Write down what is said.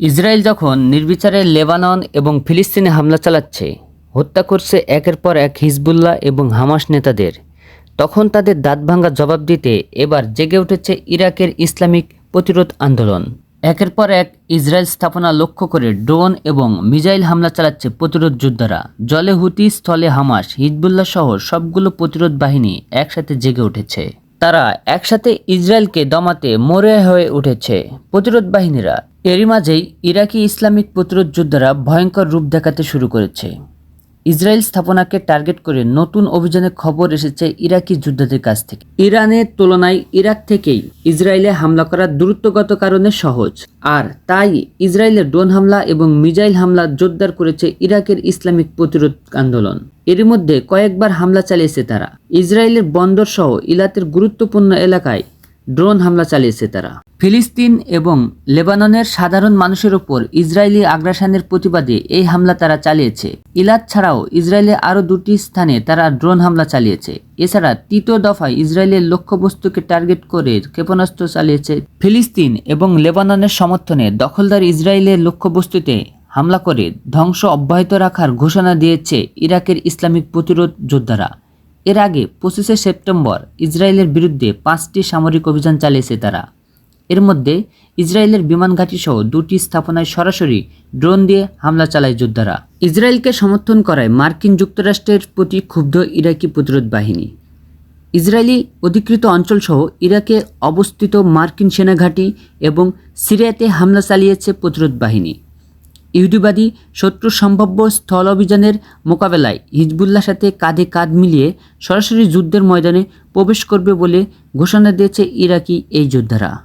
Israel যখন নির্বিচারে Lebanon এবং ফিলিস্তিনে হামলা চালাচ্ছে, হত্যা করছে একের পর এক হিজবুল্লাহ এবং হামাস নেতাদের, তখন তাদের দাঁতভাঙ্গা জবাব দিতে এবার জেগে উঠেছে ইরাকের ইসলামিক প্রতিরোধ আন্দোলন। একের পর এক ইসরায়েল স্থাপনা লক্ষ্য করে ড্রোন এবং মিজাইল হামলা চালাচ্ছে প্রতিরোধ যোদ্ধারা। জলে হুতি স্থলে হামাস, হিজবুল্লাহ সহ সবগুলো প্রতিরোধ বাহিনী একসাথে জেগে উঠেছে। তারা একসাথে ইসরায়েলকে দমাতে মরে হয়ে উঠেছে। প্রতিরোধ বাহিনীরা এরই মাঝেই ইরাকি ইসলামিক প্রতিরোধ যোদ্ধারা ভয়ঙ্কর রূপ দেখাতে শুরু করেছে। ইসরায়েল স্থাপনাকে টার্গেট করে নতুন অভিযানের খবর এসেছে ইরাকি যোদ্ধাদের কাছ থেকে। ইরানের তুলনায় ইরাক থেকেই ইসরায়েলে হামলা করা দ্রুতগত কারণে সহজ। আর তাই ইসরায়েলের ড্রোন হামলা এবং মিজাইল হামলা জোরদার করেছে ইরাকের ইসলামিক প্রতিরোধ আন্দোলন। এর মধ্যে কয়েকবার হামলা চালিয়েছে তারা। ইসরায়েলের বন্দর সহ ইলাতের গুরুত্বপূর্ণ এলাকায় ড্রোন হামলা চালিয়েছে তারা। ফিলিস্তিন এবং লেবাননের সাধারণ মানুষের ওপর ইসরায়েলি আগ্রাসনের প্রতিবাদে এই হামলা তারা চালিয়েছে। ইলাত ছাড়াও ইসরায়েলে আরও দুটি স্থানে তারা ড্রোন হামলা চালিয়েছে। এছাড়া তৃতীয় দফায় ইসরায়েলের লক্ষ্যবস্তুকে টার্গেট করে ক্ষেপণাস্ত্র চালিয়েছে ফিলিস্তিন এবং লেবাননের সমর্থনে দখলদার ইসরায়েলের লক্ষ্যবস্তুতে হামলা করে ধ্বংস অব্যাহত রাখার ঘোষণা দিয়েছে ইরাকের ইসলামিক প্রতিরোধ যোদ্ধারা। এর আগে পঁচিশে সেপ্টেম্বর ইসরায়েলের বিরুদ্ধে পাঁচটি সামরিক অভিযান চালিয়েছে তারা। এর মধ্যে ইসরায়েলের বিমান ঘাঁটি সহ দুটি স্থাপনায় সরাসরি ড্রোন দিয়ে হামলা চালায় যোদ্ধারা। ইসরায়েলকে সমর্থন করায় মার্কিন যুক্তরাষ্ট্রের প্রতি ক্ষুব্ধ ইরাকি প্রতিরোধ বাহিনী। ইসরায়েলি অধিকৃত অঞ্চলসহ ইরাকে অবস্থিত মার্কিন সেনাঘাঁটি এবং সিরিয়াতে হামলা চালিয়েছে প্রতিরোধ বাহিনী। ইহুদিবাদী শত্রু সম্ভাব্য স্থল অভিযানের মোকাবেলায় হিজবুল্লার সাথে কাঁধে কাঁধ মিলিয়ে সরাসরি যুদ্ধের ময়দানে প্রবেশ করবে বলে ঘোষণা দিয়েছে ইরাকি এই যোদ্ধারা।